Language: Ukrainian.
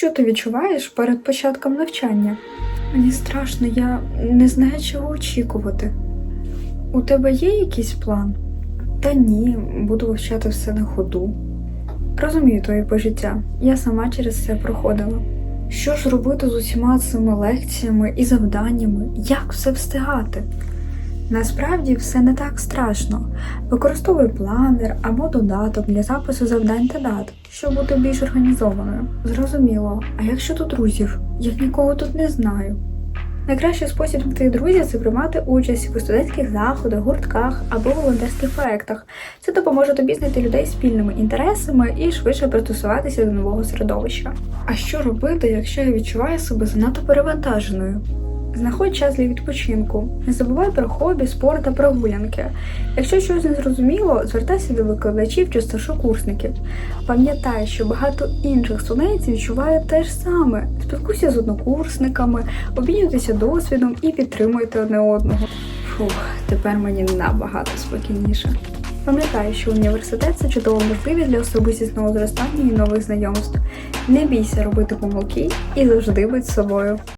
Що ти відчуваєш перед початком навчання? Мені страшно, я не знаю, чого очікувати. У тебе є якийсь план? Та ні, буду вивчати все на ходу. Розумію твої пожиття, я сама через це проходила. Що ж робити з усіма цими лекціями і завданнями? Як все встигати? Насправді все не так страшно. Використовуй планер або додаток для запису завдань та дат, щоб бути більш організованою. Зрозуміло, а якщо тут друзів? Я нікого тут не знаю. Найкращий спосіб знайти друзів це приймати участь у студентських заходах, гуртках або волонтерських проєктах. Це допоможе тобі знайти людей спільними інтересами і швидше пристосуватися до нового середовища. А що робити, якщо я відчуваю себе занадто перевантаженою? Знаходь час для відпочинку. Не забувай про хобі, спорт та прогулянки. Якщо щось не зрозуміло, звертайся до викладачів чи старшокурсників. Пам'ятай, що багато інших студентів відчувають те ж саме. Спілкуйся з однокурсниками, обмінюйтеся досвідом і підтримуйте одне одного. Фух, тепер мені набагато спокійніше. Пам'ятай, що університет це чудова можливість для особистісного зростання і нових знайомств. Не бійся робити помилки і завжди будь собою.